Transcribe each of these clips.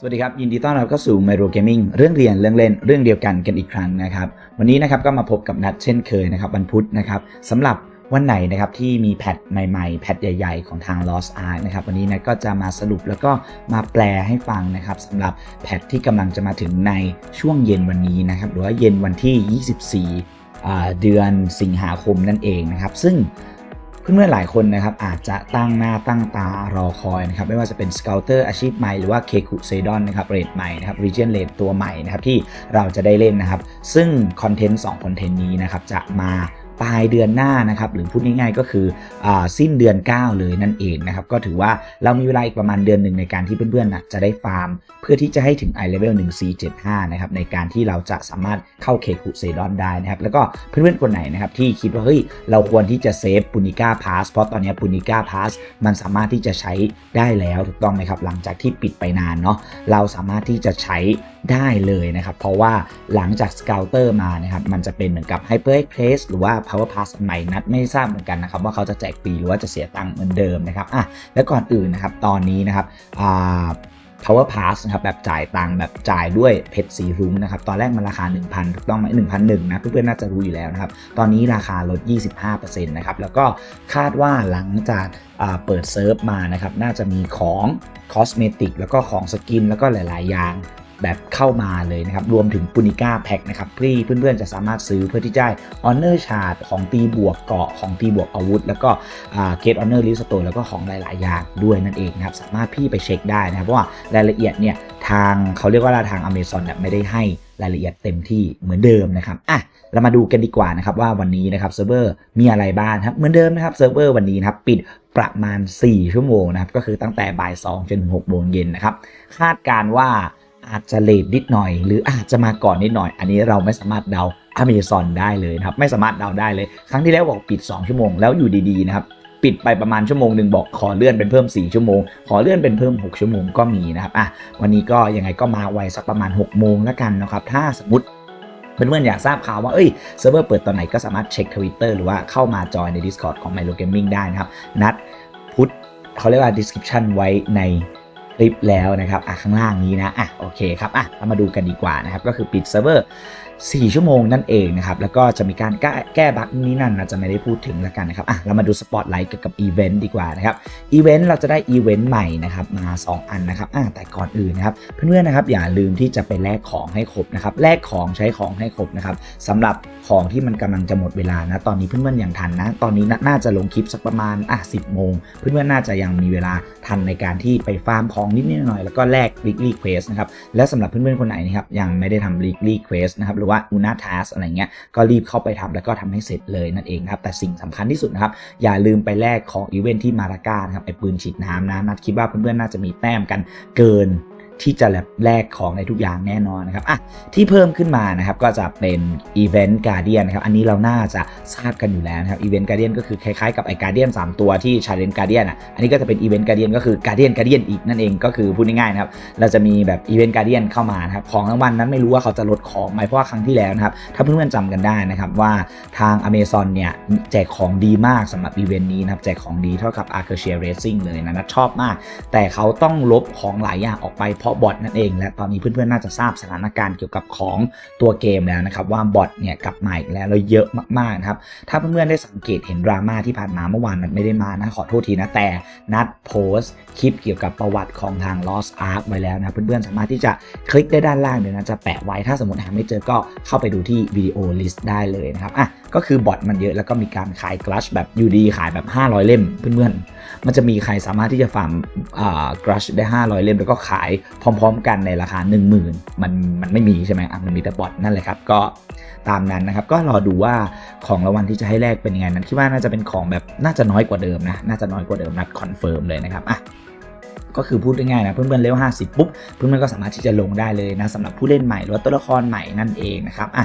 สวัสดีครับ ยินดีต้อนรับเข้าสู่ m y r o Gaming เรื่องเรียนเรื่องเล่นเรื่องเดียวกันกันอีกครั้งนะครับ วันนี้นะครับก็มาพบกับนัดเช่นเคยนะครับวันพุธนะครับสำหรับวันไหนนะครับที่มีแพทใหม่ๆ แพทใหญ่ ๆ ของทาง Lost Ark นะครับวันนี้นะก็จะมาสรุปแล้วก็มาแปลให้ฟังนะครับสำหรับแพทที่กำลังจะมาถึงในช่วงเย็นวันนี้นะครับหรือว่าเย็นวันที่ 24อ่เดือนสิงหาคมนั่นเองนะครับ ซึ่ง เพื่อนๆหลายคนนะครับอาจจะตั้งหน้าตั้งตารอคอยนะครับไม่ว่าจะเป็นสเกลเตอร์อาชีพใหม่หรือว่าเคคุเซดอนนะครับเรทใหม่นะครับรีเจนเรทตัวใหม่นะครับที่เราจะได้เล่นนะครับ ซึ่งคอนเทนต์2คอนเทนต์นี้นะครับจะมา ปลายเดือนหน้านะครับหรือพูดง่ายๆก็คืออสิ้นเดือน 9 เลยนั่นเองนะครับก็ถือว่าเรามีเวลาอีกประมาณเดือนหนึ่งในการที่เพื่อนๆนะจะได้ฟาร์ม เพื่อที่จะให้ถึง i level 1 c 7 5นะครับในการที่เราจะสามารถเข้าเคคุเซดอนได้นะครับแล้วก็เพื่อนๆคนไหนนะครับที่คิดว่าเฮ้ยเราควรที่จะเซฟปุนิก้าพาสเพราะตอนนี้ปุนิก้าพาสมันสามารถที่จะใช้ได้แล้วถูกต้องไหมครับหลังจากที่ปิดไปนานเนาะเราสามารถที่จะใช้ได้เลยนะครับเพราะว่าหลังจากสเกลเตอร์มานะครับมันจะเป็นเหมือนกับ Hyper Express หรือว่า Power Pass ใหม่นัดไม่ทราบเหมือนกันนะครับว่าเขาจะแจกฟรีหรือว่าจะเสียตังค์เหมือนเดิมนะครับอะแล้วก่อนอื่นนะครับตอนนี้นะครับอ่า Power Pass นะครับแบบจ่ายตังค์แบบจ่ายด้วยเพชรสีรุ้งนะครับตอนแรกมันราคา 1,000ถูกต้องไหม1,001นะเพื่อนๆน่าจะรู้อยู่แล้วนะครับตอนนี้ราคาลด 25%นะครับแล้วก็คาดว่าหลังจากเปิดเซิร์ฟมานะครับน่าจะมีของคอสเมติกแล้วก็ของสกินแล้วก็หลาย ๆ อย่าง แบบเข้ามาเลยนะครับ รวมถึงปุนิก้าแพ็คนะครับที่เพื่อนๆจะสามารถซื้อเพื่อที่จะออนเนอร์ชาร์ดของตีบวกเกาะของตีบวกอาวุธ แล้วก็เกตออนเนอร์ลิสโตแล้วก็ของหลาย ๆ อย่างด้วยนั่นเองนะครับ สามารถพี่ไปเช็คได้นะครับเพราะว่ารายละเอียดเนี่ยทางเขาเรียกว่าทางอเมซอนเนี่ยไม่ได้ให้รายละเอียดเต็มที่เหมือนเดิมนะครับอะเรามาดูกันดีกว่านะครับว่าวันนี้นะครับเซิร์ฟเวอร์มีอะไรบ้างครับเหมือนเดิมนะครับเซิร์ฟเวอร์วันนี้นะครับปิดประมาณ 4 ชั่วโมงนะครับก็คือตั้งแต่บ่าย 2 จนถึง6โมงเย็นนะครับคาดการณ์ว่า อาจจะเลทนิดหน่อย หรืออาจจะมาก่อนนิดหน่อย อันนี้เราไม่สามารถเดาอเมซอนได้เลยนะครับ ไม่สามารถเดาได้เลย ครั้งที่แล้วบอกปิด 2 ชั่วโมงแล้วอยู่ดีๆนะครับปิดไปประมาณชั่วโมงหนึ่งบอกขอเลื่อนเป็นเพิ่ม 4 ชั่วโมง ขอเลื่อนเป็นเพิ่ม 6 ชั่วโมงก็มีนะครับอะวันนี้ก็ยังไงก็มาไวสักประมาณ 6 โมงแล้วกันนะครับ ถ้าสมมติเพื่อนๆอยากทราบข่าวว่า เอ้ย เซิร์ฟเวอร์เปิดตอนไหนก็สามารถเช็คทวิตเตอร์หรือว่าเข้ามาจอยใน Discord ของ Milo Gaming ได้นะครับ นัดพุทเขาเรียกว่า description ไว้ใน คลิปแล้วนะครับอะข้างล่างนี้นะอะโอเคครับอะเรามาดูกันดีกว่านะครับก็คือปิดเซิร์ฟเวอร์4 ชั่วโมงนั่นเองนะครับแล้วก็จะมีการแก้แก้บั๊กนี้นั่นนะจะไม่ได้พูดถึงแล้วกันนะครับอะเรามาดูสปอตไลท์เกี่ยวกับอีเวนต์ดีกว่านะครับอีเวนต์เราจะได้อีเวนต์ใหม่นะครับมา 2 อันนะครับอ่าแต่ก่อนอื่นนะครับเพื่อนๆนะครับอย่าลืมที่จะไปแลกของให้ครบนะครับแลกของใช้ของให้ครบนะครับสำหรับของที่มันกำลังจะหมดเวลานะตอนนี้เพื่อนๆอย่างทันนะตอนนี้น่าจะลงคลิปสักประมาณอะสิโมงเพื่อนๆน่าจะยังมีเวลาทันในการที่ไปฟาร์มของนิดๆหน่อยๆแล้วก็แลก weekly quest นะครับและสำหรับเพื่อนๆคนไหนนะครับยังไม่ได้ทำ weekly quest นะครับหรือว่า una task อะไรเงี้ยก็รีบเข้าไปทำแล้วก็ทำให้เสร็จเลยนั่นเองครับแต่สิ่งสำคัญที่สุดนะครับอย่าลืมไปแลกของอีเวนท์ที่มาราก้านะครับไอปืนฉีดน้ำนะนัดคิดว่าเพื่อนๆน่าจะมีแต้มกันเกิน ที่จะแลกของในทุกอย่างแน่นอนนะครับอะที่เพิ่มขึ้นมานะครับก็จะเป็นอีเวนต์การเดียนนะครับอันนี้เราน่าจะทราบกันอยู่แล้วนะครับอีเวนต์การเดียนก็คือคล้ายๆกับไอการเดียน3ตัวที่ชาเลนจ์การเดียนอะอันนี้ก็จะเป็นอีเวนต์การเดียนก็คือการเดียนการเดียนอีกนั่นเองก็คือพูดง่ายๆนะครับเราจะมีแบบอีเวนต์การเดียนเข้ามานะครับของรางวัลนั้นไม่รู้ว่าเขาจะลดของไหมเพราะว่าครั้งที่แล้วนะครับถ้าเพื่อนๆจำกันได้นะครับว่าทาง Amazon เนี่ยแจกของดีมากสำหรับอีเวนต์นี้นะครับแจกของดีเท่ากับ a r c h e r Racing เลยนะนัทชอบมาก แต่เขาต้องลบของหลายอย่างออกไปเพาะบอทนั่นเอง และตอนนี้เพื่อนๆน่าจะทราบสถานการณ์เกี่ยวกับของตัวเกมแล้วนะครับว่าบอทเนี่ยกลับมาอีกแล้วแล้วเยอะมากๆนะครับถ้าเพื่อนๆได้สังเกตเห็นดราม่าที่ผ่านมาเมื่อวานนัดไม่ได้มานะขอโทษทีนะแต่นัดโพสต์คลิปเกี่ยวกับประวัติของทาง Lost Ark ไว้แล้วนะเพื่อนๆสามารถที่จะคลิกได้ด้านล่างเดี๋ยวนะจะแปะไว้ถ้าสมมติหาไม่เจอก็เข้าไปดูที่วิดีโอลิสต์ได้เลยนะครับอะก็คือบอทมันเยอะแล้วก็มีการขายกลัชแบบอยู่ดีขายแบบ 500 เล่มเพื่อนๆ มันจะมีใครสามารถที่จะฟาร์มกรัชได้ 500 เล่มแล้วก็ขายพร้อม ๆ กันในราคา 10,000 มันมันไม่มีใช่ไหมอะมันมีแต่บอทนั่นแหละครับก็ตามนั้นนะครับก็รอดูว่าของรางวัลที่จะให้แลกเป็นยังไงนั้นคิดว่าน่าจะเป็นของแบบน่าจะน้อยกว่าเดิมนะน่าจะน้อยกว่าเดิมนัดคอนเฟิร์มเลยนะครับอะ ก็คือพูดง่ายๆนะเพื่อนๆเลเวล50ปุ๊บเพื่อนๆก็สามารถที่จะลงได้เลยนะสำหรับผู้เล่นใหม่หรือว่าตัวละครใหม่นั่นเองนะครับอะ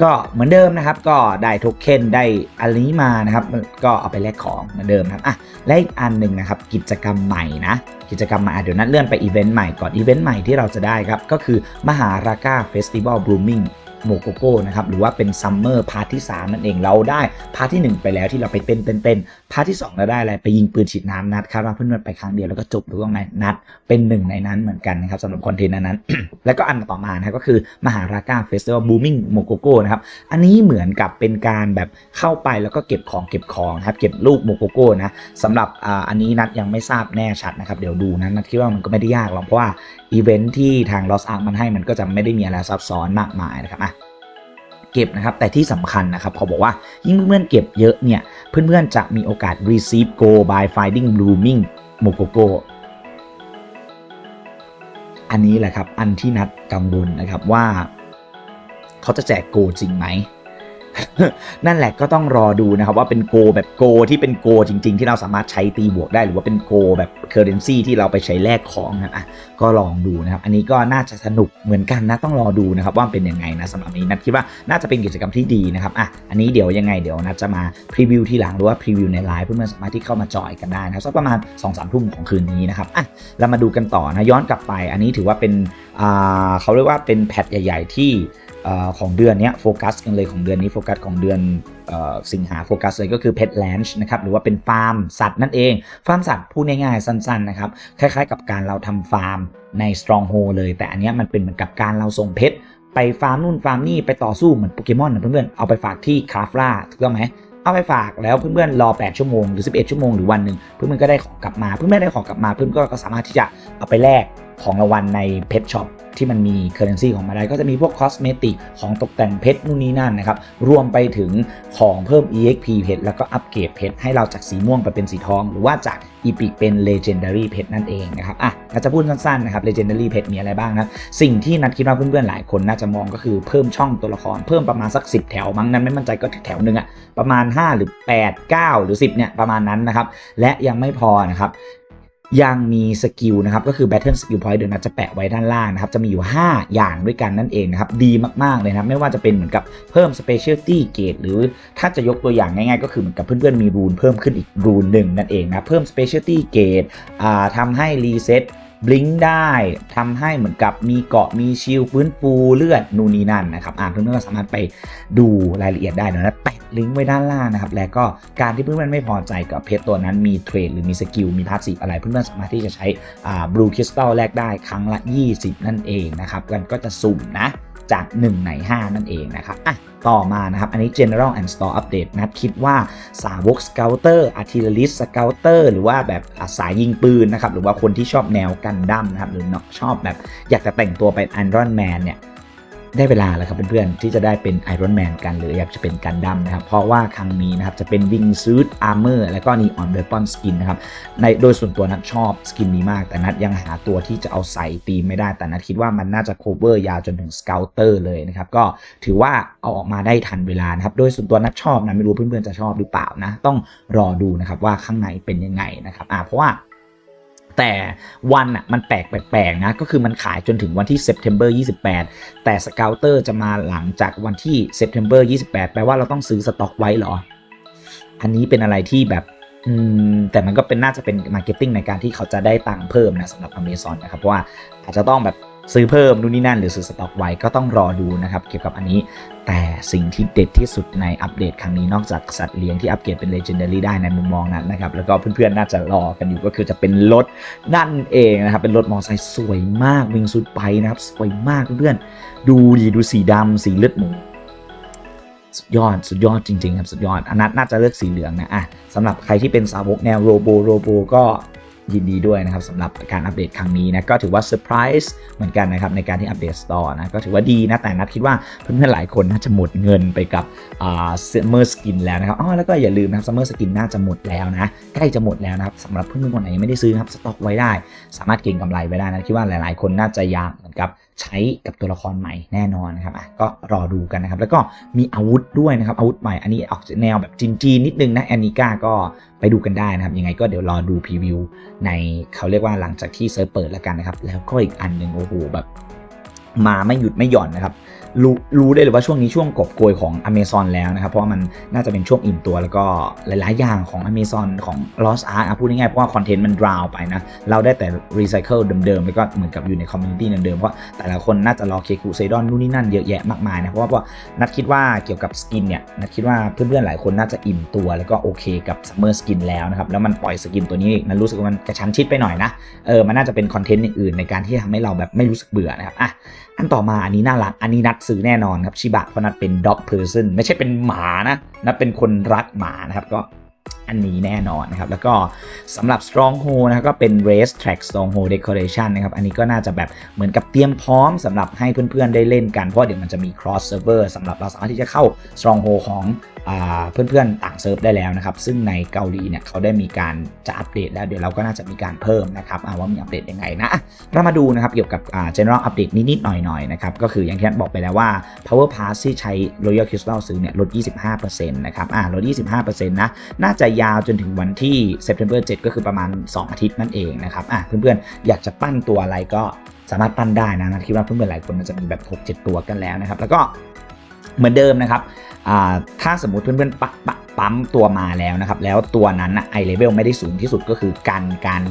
ก็เหมือนเดิมนะครับ ก็ได้โทเค็นได้อันนี้มานะครับ ก็เอาไปแลกของเหมือนเดิมครับอะและอีกอันหนึ่งนะครับ กิจกรรมใหม่นะกิจกรรมใหม่เดี๋ยวนัดเลื่อนไปอีเวนต์ใหม่ก่อนอีเวนต์ใหม่ที่เราจะได้ครับ ก็คือมหาราก้าเฟสติวัลบลูมิง โมโกโก้นะครับหรือว่าเป็นซัมเมอร์พาร์ทที่ 3 นั่นเองเราได้พาร์ทที่ 1 ไปแล้วที่เราไปเต้นเต้นเต้นพาร์ทที่2เราได้อะไรไปยิงปืนฉีดน้ำนัดคาดว่าเพื่อนไปครั้งเดียวแล้วก็จบหรือว่าไงนัดเป็นหนึ่งในนั้นเหมือนกันนะครับสำหรับคอนเทนต์นั้น แล้วก็อันต่อมานะครับก็คือมหาราก้าเฟสติวัลบูมิงโมโกโก้นะครับอันนี้เหมือนกับเป็นการแบบเข้าไปแล้วก็เก็บของเก็บของนะครับเก็บลูกโมโกโก้นะสำหรับอ่าอันนี้นัดยังไม่ทราบแน่ชัดนะครับเดี๋ยวดูนะนัดคิดว่ามันก็ไม่ได้ยากหรอกเพราะว่า อีเวนท์ที่ทาง Lost Ark มันให้มันก็จะไม่ได้มีอะไรซับซ้อนมากมายนะครับอะเก็บนะครับ แต่ที่สำคัญนะครับเขาบอกว่ายิ่งเพื่อนๆเก็บเยอะเนี่ย เพื่อนๆจะมีโอกาส receive go by finding blooming mogogo อันนี้แหละครับ อันที่นัดกังวลนะครับว่า เขาจะแจกโกจริงไหม นั่นแหละก็ต้องรอดูนะครับว่าเป็นโกแบบโกที่เป็นโกจริง ๆ ที่เราสามารถใช้ตีบวกได้หรือว่าเป็นโกแบบเคอร์เรนซีที่เราไปใช้แลกของนะครับอะก็ลองดูนะครับ อันนี้ก็น่าจะสนุกเหมือนกันนะต้องรอดูนะครับว่าเป็นยังไงนะสำหรับนี้นัดคิดว่าน่าจะเป็นกิจกรรมที่ดีนะครับอะอันนี้เดี๋ยวยังไงเดี๋ยวนัดจะมาพรีวิวทีหลังหรือว่าพรีวิวในไลฟ์เพื่อนๆสามารถที่เข้ามาจอยกันได้นะครับสักประมาณ2องสามทุ่มของคืนนี้นะครับอะเรามาดูกันต่อนะย้อนกลับไป อันนี้ถือว่าเป็นอ่าเขาเรียกว่าเป็นแพทใหญ่ ๆ ที่ ของเดือนนี้โฟกัสกันเลยของเดือนนี้โฟกัสของเดือนสิงหาโฟกัสเลยก็คือ Pet Ranch นะครับหรือว่าเป็นฟาร์มสัตว์นั่นเองฟาร์มสัตว์พูดง่ายๆสั้นๆนะครับคล้ายๆกับการเราทำฟาร์มใน Stronghold เลย แต่อันนี้มันเป็นเหมือนกับการเราส่งเพชรไปฟาร์มนู่นฟาร์มนี่ไปต่อสู้เหมือนโปเกมอนนะเพื่อนๆเอาไปฝากที่คราฟล่าถูกต้องไหมเอาไปฝากแล้วเพื่อนๆรอ 8 ชั่วโมงหรือ 11 ชั่วโมงหรือวันหนึ่งเพื่อนๆก็ได้ของกลับมา เพื่อนๆได้ของกลับมาเพื่อนก็สามารถที่จะเอาไปแลก ของรางวัลในเพชรช็อปที่มันมีเคอร์เรนซีของมาได้ก็จะมีพวกคอสเมติกของตกแต่งเพชรนู่นนี่นั่นนะครับ รวมไปถึงของเพิ่ม EXP เพชรแล้วก็อัปเกรดเพชรให้เราจากสีม่วงไปเป็นสีทอง หรือว่าจากอีพิกเป็น Legendary เพชรนั่นเองนะครับอะเราจะพูดสั้นๆนะครับ Legendary เพชรมีอะไรบ้างนะ สิ่งที่นัดคิดว่าเพื่อนๆหลายคนน่าจะมองก็คือเพิ่มช่องตัวละครเพิ่มประมาณสัก 10 แถวมั้งนั้นไม่มั่นใจก็แถวหนึ่งอะประมาณ 5 หรือ 8 9 หรือ 10เนี่ยประมาณนั้นนะครับและยังไม่พอนะครับ ยังมีสกิลนะครับก็คือ Battle Skill Point เดี๋ยวนัดจะแปะไว้ด้านล่างนะครับจะมีอยู่ 5 อย่างด้วยกันนั่นเองนะครับดีมากๆเลยนะครับไม่ว่าจะเป็นเหมือนกับเพิ่ม Specialty Gate หรือถ้าจะยกตัวอย่างง่ายๆ ก็คือเหมือนกับเพื่อนๆมีรูนเพิ่มขึ้นอีกรูนหนึ่งนั่นเองนะเพิ่ม Specialty Gate อ่าทำให้รีเซ็ต บลิงได้ทำให้เหมือนกับมีเกาะมีชิลฟื้นฟูเลือดนูนนีนั่นนะครับอ่าเพื่อนๆก็สามารถไปดูรายละเอียดได้เดี๋ยวนะแปะลิงก์ไว้ด้านล่างนะครับแล้วก็การที่เพื่อนๆไม่พอใจกับเพชรตัวนั้นมีเทรดหรือมีสกิลมีพาสซีฟอะไรเพื่อนๆสามารถที่จะใช้อ่าบลูคริสตัลแลกได้ครั้งละ 20 นั่นเองนะครับกันก็จะสุ่มนะ จาก 1 ใน 5 นั่นเองนะครับอะต่อมานะครับ อันนี้ General and Store Update นัดคิดว่าสาวก Scouter Artillerist Scouter หรือว่าแบบสายยิงปืนนะครับ หรือว่าคนที่ชอบแนวกันดั้มนะครับ หรือชอบแบบอยากจะแต่งตัวเป็น Iron Man เนี่ย ได้เวลาแล้วครับเพื่อนๆ ที่จะได้เป็น Iron Man กันหรืออยากจะเป็นกันดั้มนะครับ เพราะว่าครั้งนี้นะครับจะเป็น Wing Suit Armor แล้วก็ Neon Weapon Skin นะครับในโดยส่วนตัวนัดชอบสกินนี้มาก แต่นัดยังหาตัวที่จะเอาใส่ตีมไม่ได้ แต่นัดคิดว่ามันน่าจะ cover ยาวจนถึง Scouter เลยนะครับ ก็ถือว่าเอาออกมาได้ทันเวลานะครับ โดยส่วนตัวนัดชอบนะไม่รู้เพื่อนๆจะชอบหรือเปล่านะ ต้องรอดูนะครับว่าข้างในเป็นยังไงนะครับอ่าเพราะว่า แต่วันอะมันแปลกแปลกๆนะ ก็คือมันขายจนถึงวันที่ September 28 แต่สเกลเตอร์จะมาหลังจากวันที่ September 28 แปลว่าเราต้องซื้อสต็อกไว้เหรอ อันนี้เป็นอะไรที่แบบอืมแต่มันก็เป็นน่าจะเป็นมาร์เก็ตติ้งในการที่เขาจะได้ตังค์เพิ่มนะสำหรับ Amazon นะครับเพราะว่าอาจจะต้องแบบ ซื้อเพิ่มนู่นนี่นั่นหรือซื้อสต็อกไว้ก็ต้องรอดูนะครับเกี่ยวกับอันนี้ แต่สิ่งที่เด็ดที่สุดในอัปเดตครั้งนี้นอกจากสัตว์เลี้ยงที่อัปเกรดเป็น Legendary ได้ในมุมมองนั้นนะครับแล้วก็เพื่อนๆน่าจะรอกันอยู่ก็คือจะเป็นรถนั่นเองนะครับเป็นรถมอเตอร์ไซค์สวยมากวิงสุดไปนะครับสวยมากเพื่อนดูดีดูสีดำสีเลือดหมูสุดยอด สุดยอดจริงๆครับ สุดยอดอันนัทน่าจะเลือกสีเหลืองนะอะสำหรับใครที่เป็นสาวกแนวโรโบโรโบก็ ยินดีด้วยนะครับสำหรับการอัปเดตครั้งนี้นะก็ถือว่าเซอร์ไพรส์เหมือนกันนะครับในการที่อัปเดตสตอร์นะก็ถือว่าดีนะแต่นัดคิดว่าเพื่อนๆหลายคนน่าจะหมดเงินไปกับอ่าซัมเมอร์สกินแล้วนะครับอ๋อแล้วก็อย่าลืมนะครับซัมเมอร์สกินน่าจะหมดแล้วนะใกล้จะหมดแล้วนะครับสำหรับเพื่อนๆคนไหนยังไม่ได้ซื้อนะครับสต็อกไว้ได้ สามารถเก็งกำไรไว้ได้นะคิดว่าหลายๆ คนน่าจะอยากเหมือนกับใช้กับตัวละครใหม่แน่นอนนะครับอะก็รอดูกันนะครับ แล้วก็มีอาวุธด้วยนะครับอาวุธใหม่อันนี้ออกแนวแบบจีนจีนิดนึงนะแอนนิก้าก็ไปดูกันได้นะครับ ยังไงก็เดี๋ยวรอดูพรีวิวในเขาเรียกว่าหลังจากที่เซิร์ฟเปิดแล้วกันนะครับ แล้วก็อีกอันหนึ่งโอ้โหแบบมาไม่หยุดไม่หย่อนนะครับ รู้รู้ได้เลยว่าช่วงนี้ช่วงกบโกยของ Amazon แล้วนะครับเพราะว่ามันน่าจะเป็นช่วงอิ่มตัวแล้วก็หลาย ๆ อย่างของ Amazon ของ Lost Ark พูดง่ายๆเพราะว่าคอนเทนต์มันดราวไปนะเราได้แต่รีไซเคิลเดิม ๆ แล้วก็เหมือนกับอยู่ในคอมมูนิตี้เดิมๆเพราะแต่ละคนน่าจะรอเคคูไซดอนนู่นนี่นั่นเยอะแยะมากมายนะเพราะว่านัดคิดว่าเกี่ยวกับสกินเนี่ยนัดคิดว่าเพื่อน ๆ หลายคนน่าจะอิ่มตัวแล้วก็โอเคกับซัมเมอร์สกินแล้วนะครับแล้วมันปล่อยสกินตัวนี้นัดรู้สึกว่ามันกระชั้นชิดไปหน่อยนะเออมันน่าจะเป็นคอนเทนต์อื่นๆในการที่ทำให้เราแบบไม่รู้สึกเบื่อนะครับอะอันต่อมาอันนี้น่ารักอันนี้นัดซื้อแน่นอนครับชิบะเพราะนัดเป็น dog person ไม่ใช่เป็นหมานะนัดเป็นคนรักหมานะครับก็ อันนี้แน่นอนนะครับ แล้วก็สำหรับ stronghold นะครับก็เป็น race track stronghold decoration นะครับ อันนี้ก็น่าจะแบบเหมือนกับเตรียมพร้อมสำหรับให้เพื่อนๆได้เล่นกัน เพราะเดี๋ยวมันจะมี cross server สำหรับเราสามารถที่จะเข้า stronghold ของเพื่อนๆต่างเซิร์ฟได้แล้วนะครับ ซึ่งในเกาหลีเนี่ยเขาได้มีการจะอัปเดตแล้วเดี๋ยวเราก็น่าจะมีการเพิ่มนะครับว่ามีอัปเดตยังไงนะเรามาดูนะครับเกี่ยวกับ general update นิดๆหน่อยๆนะครับก็คืออย่างที่บอกไปแล้วว่า power pass ที่ใช้ royal crystal ซื้อเนี่ยลด 25%นะครับลด 25%นะน่าจะยาวจนถึงวันที่ September 7 ก็คือประมาณ 2 อาทิตย์นั่นเองนะครับอะเพื่อนๆ อยากจะปั้นตัวอะไรก็สามารถปั้นได้นะนะคิดว่าเพื่อนๆหลายคนน่าจะมีแบบ6-7 ตัวกันแล้วนะครับ แล้วก็เหมือนเดิมนะครับอ่าถ้าสมมุติเพื่อนๆปักปั๊มตัวมาแล้วนะครับ แล้วตัวนั้นนะไอเลเวลไม่ได้สูงที่สุดก็คือการการ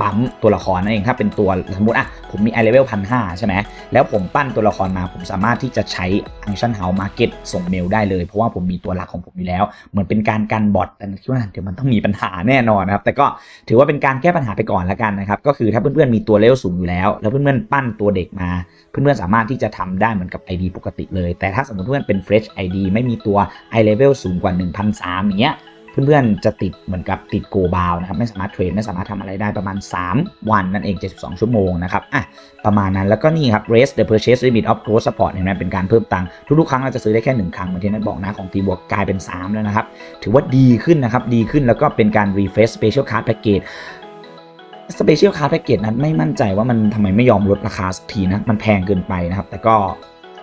ปั๊มตัวละครนั่นเองถ้าเป็นตัวสมมติอะผมมีไอเลเวลพันห้าใช่ไหมแล้วผมปั้นตัวละครมาผมสามารถที่จะใช้ Function House Market ส่งเมลได้เลย เพราะว่าผมมีตัวหลักของผมอยู่แล้ว เหมือนเป็นการกันบอทแต่คิดว่าเดี๋ยวมันต้องมีปัญหาแน่นอนนะครับแต่ก็ถือว่าเป็นการแก้ปัญหาไปก่อนแล้วกันนะครับก็คือถ้าเพื่อนๆมีตัวเลเวลสูงอยู่แล้ว แล้วเพื่อนๆปั้นตัวเด็กมาเพื่อนๆสามารถที่จะทำได้เหมือนกับ ID ปกติเลย แต่ถ้าสมมติเพื่อนเป็น Fresh ID ไม่มีตัว i level สูงกว่า1,003อย่างเงี้ย เพื่อนๆจะติดเหมือนกับติดโกบาวนะครับไม่สามารถเทรดไม่สามารถทำอะไรได้ประมาณ 3 วันนั่นเอง 72 ชั่วโมงนะครับอะประมาณนั้นแล้วก็นี่ครับ raise the purchase limit of growth support เห็นไหมเป็นการเพิ่มตังค์ทุกๆครั้งเราจะซื้อได้แค่ 1 ครั้งเหมือนที่นัทบอกนะของตีบวกกลายเป็น 3 แล้วนะครับถือว่าดีขึ้นนะครับดีขึ้นแล้วก็เป็นการ refresh special card package special card package นั้นไม่มั่นใจว่ามันทำไมไม่ยอมลดราคาสักทีนะ มันแพงเกินไปนะครับ แต่ก็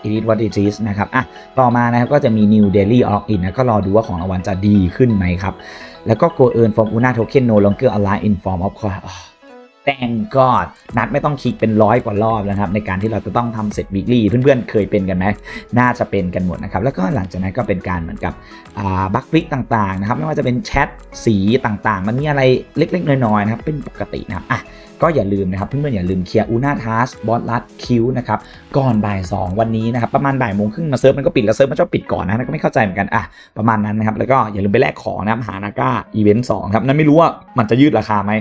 it is what it is นะครับอะต่อมานะครับก็จะมี new daily log in นะก็รอดูว่าของรางวัลจะดีขึ้นไหมครับ แล้วก็ go earn from una token no longer align in form of coin thank god นัดไม่ต้องคลิกเป็นร้อยกว่ารอบแล้วนะครับ ในการที่เราจะต้องทำเสร็จ weekly เพื่อนๆ เคยเป็นกันไหม น่าจะเป็นกันหมดนะครับ แล้วก็หลังจากนั้นก็เป็นการเหมือนกับบัคฟิกต่างๆนะครับ ไม่ว่าจะเป็นแชทสีต่างๆ มันมีอะไรเล็กๆ น้อยๆนะครับ เป็นปกตินะครับอะก็อย่าลืมนะครับเพื่อนๆอย่าลืมเคลียร์อูน่าทัสบอสลัดคิวนะครับก่อนบ่าย 2 วันนี้นะครับประมาณบ่ายโมงครึ่งมาเซิร์ฟมันก็ปิดแล้วเซิร์ฟมันชอบปิดก่อนนะนั่นก็ไม่เข้าใจเหมือนกันอะประมาณนั้นนะครับแล้วก็อย่าลืมไปแลกของนะครับหานาก้าอีเวนต์สองครับนั่นไม่รู้ว่ามันจะยืดราคาไหม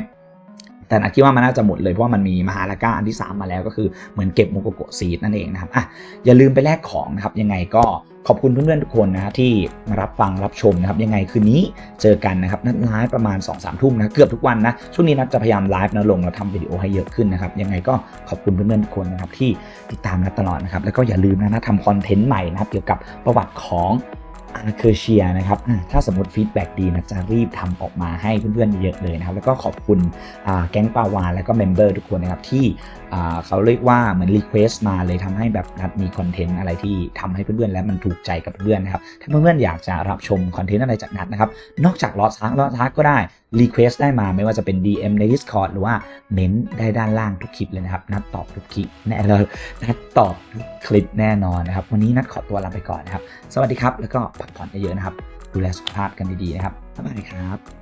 แต่นัดคิดว่ามันน่าจะหมดเลยเพราะว่ามันมีมหาลาก้าอันที่ 3 มาแล้วก็คือเหมือนเก็บโมโกโกซีดนั่นเองนะครับอะอย่าลืมไปแลกของนะครับยังไงก็ขอบคุณเพื่อนๆทุกคนนะที่มารับฟังรับชมนะครับยังไงคืนนี้เจอกันนะครับนัดไลฟ์ประมาณ2อสามทุ่มนะเกือบทุกวันนะช่วงนี้นัดจะพยายามไลฟ์นะลงแล้วทำวิดีโอให้เยอะขึ้นนะครับยังไงก็ขอบคุณเพื่อนๆทุกคนนะครับที่ติดตามนัดตลอดนะครับแล้วก็อย่าลืมนะนะทำคอนเทนต์ใหม่นะครับเกี่ยวกับประวัติของ อาร์เชียนะครับถ้าสมมติฟีดแบ็ดีนะจะรีบทำออกมาให้เพื่อนๆเยอะเลยนะครับ แล้วก็ขอบคุณแก๊งปาวานแล้วก็เมมเบอร์ทุกคนนะครับที่เขาเรียกว่าเหมือนรีเควสต์มาเลยทำให้แบบนัดมีคอนเทนต์อะไรที่ทำให้เพื่อนๆแล้วมันถูกใจกับเพื่อนนะครับ ถ้าเพื่อนๆอยากจะรับชมคอนเทนต์อะไรจากนัดนะครับ นอกจากลอสทักลอสทักก็ได้ รีเควสได้มาไม่ว่าจะเป็น DM ใน Discord หรือว่าเม้นต์ได้ด้านล่างทุกคลิปเลยนะครับ นัดตอบทุกคลิปแน่เลยนัดตอบทุกคลิปแน่นอนนะครับ วันนี้นัดขอตัวลาไปก่อนนะครับ สวัสดีครับ แล้วก็พักผ่อนเยอะๆนะครับ ดูแลสุขภาพกันดีๆนะครับบ๊ายบายครับ